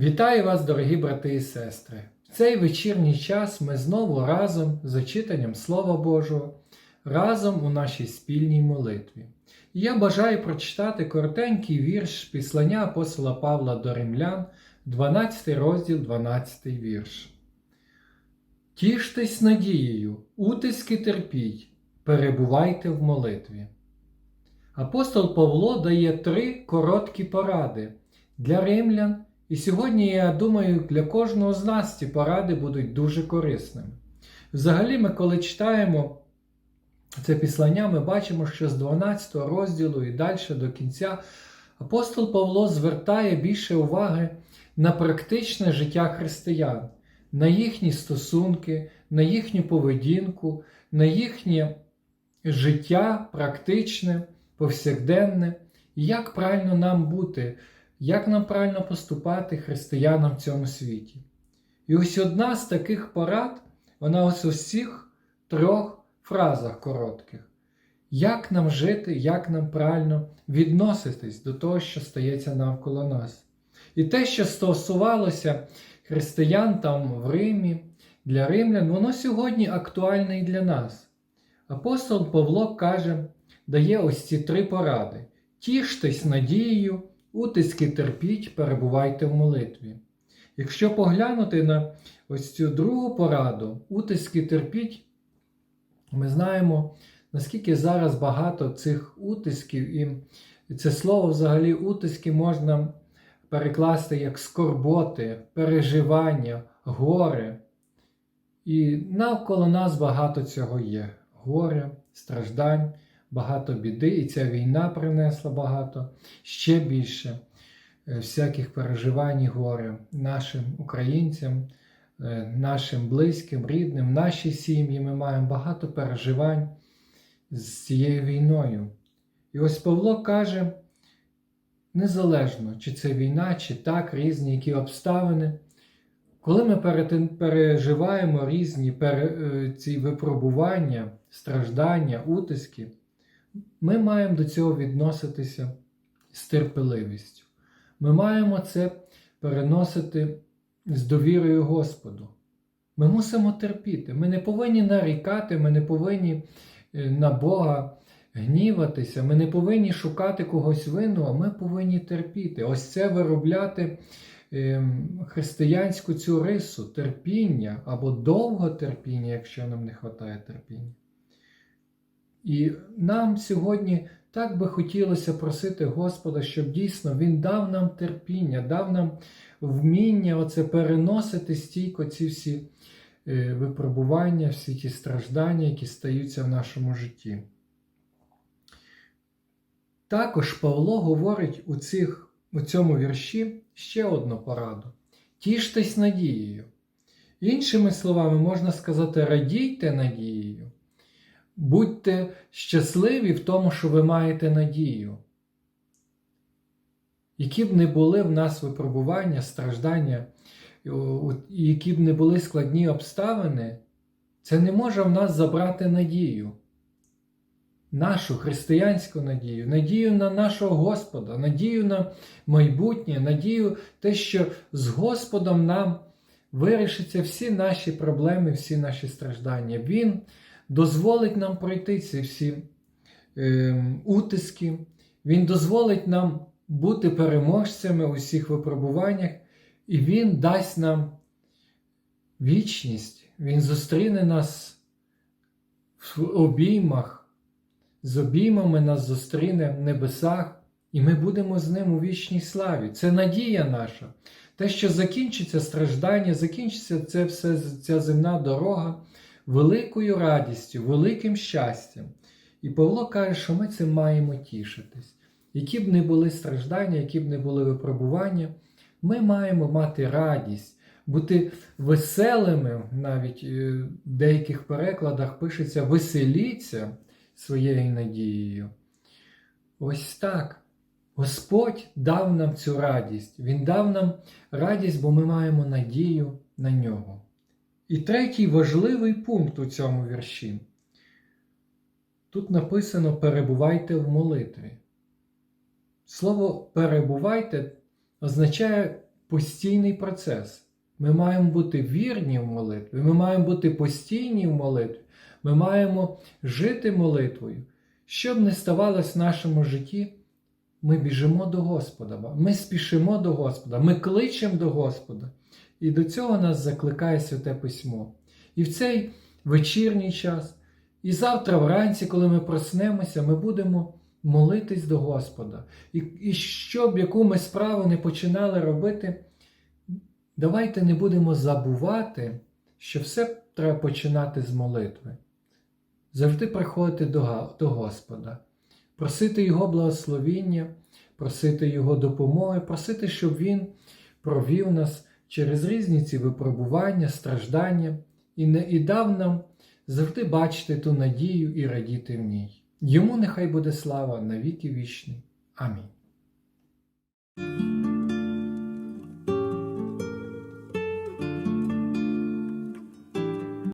Вітаю вас, дорогі брати і сестри! В цей вечірній час ми знову разом за читанням Слова Божого, разом у нашій спільній молитві. Я бажаю прочитати коротенький вірш післання апостола Павла до Римлян, 12 розділ, 12 вірш. Тіштесь надією, утиски терпіть, перебувайте в молитві. Апостол Павло дає три короткі поради для римлян. І сьогодні, я думаю, для кожного з нас ці поради будуть дуже корисними. Взагалі, ми, коли читаємо це післання, ми бачимо, що з 12 розділу і далі до кінця апостол Павло звертає більше уваги на практичне життя християн, на їхні стосунки, на їхню поведінку, на їхнє життя практичне, повсякденне, як правильно нам бути. Як нам правильно поступати християнам в цьому світі? І ось одна з таких порад, вона ось у всіх трьох фразах коротких. Як нам жити, як нам правильно відноситись до того, що стається навколо нас? І те, що стосувалося християн там в Римі, для римлян, воно сьогодні актуальне і для нас. Апостол Павло каже, дає ось ці три поради: тіштесь надією. Утиски терпіть, перебувайте в молитві. Якщо поглянути на ось цю другу пораду, утиски терпіть, ми знаємо, наскільки зараз багато цих утисків, і це слово взагалі утиски можна перекласти як скорботи, переживання, горе. І навколо нас багато цього є: горе, страждань багато біди, і ця війна принесла багато, ще більше е, всяких переживань і горя нашим українцям, е, нашим близьким, рідним, нашій сім'ї. Ми маємо багато переживань з цією війною. І ось Павло каже: незалежно, чи це війна, чи так, різні які обставини. Коли ми переживаємо різні е, ці випробування, страждання, утиски, ми маємо до цього відноситися з терпеливістю. Ми маємо це переносити з довірою Господу. Ми мусимо терпіти. Ми не повинні нарікати, ми не повинні е, на Бога гніватися, ми не повинні шукати когось винного, ми повинні терпіти. Ось це виробляти ем, християнську цю рису, терпіння або довго терпіння, якщо нам не вистачає терпіння. І нам сьогодні так би хотілося просити Господа, щоб дійсно Він дав нам терпіння, дав нам вміння оце переносити стійко ці всі е, випробування, всі ті страждання, які стаються в нашому житті. Також Павло говорить у, цих, у цьому вірші ще одну пораду: тіштесь надією. Іншими словами, можна сказати, радійте надією. Будьте щасливі в тому, що ви маєте надію. Які б не були в нас випробування, страждання, які б не були складні обставини, це не може в нас забрати надію, нашу християнську надію, надію на нашого Господа, надію на майбутнє, надію те, що з Господом нам вирішаться всі наші проблеми, всі наші страждання. Він дозволить нам пройти ці всі е, утиски, Він дозволить нам бути переможцями у всіх випробуваннях, і Він дасть нам вічність, Він зустріне нас в обіймах, з обіймами нас зустріне в небесах, і ми будемо з ним у вічній славі. Це надія наша. Те, що закінчиться страждання, закінчиться це все, ця земна дорога великою радістю, великим щастям. І Павло каже, що ми цим маємо тішитись. Які б не були страждання, які б не були випробування, ми маємо мати радість, бути веселими, навіть е, в деяких перекладах пишеться веселіться своєю надією. Ось так. Господь дав нам цю радість. Він дав нам радість, бо ми маємо надію на нього. І третій важливий пункт у цьому вірші. Тут написано перебувайте в молитві. Слово перебувайте означає постійний процес. Ми маємо бути вірні в молитві, ми маємо бути постійні в молитві, ми маємо жити молитвою. Що б не ставалось в нашому житті, ми біжимо до Господа, ми спішимо до Господа, ми кличемо до Господа. І до цього нас закликає Святе Письмо. І в цей вечірній час, і завтра вранці, коли ми проснемося, ми будемо молитись до Господа. І, і щоб яку ми справу не починали робити, давайте не будемо забувати, що все треба починати з молитви. Завжди приходити до, до Господа, просити Його благословіння, просити Його допомоги, просити, щоб Він провів нас через різні ці випробування, страждання і, не, і дав нам завжди бачити ту надію і радіти в ній. Йому нехай буде слава на віки вічні. Амінь.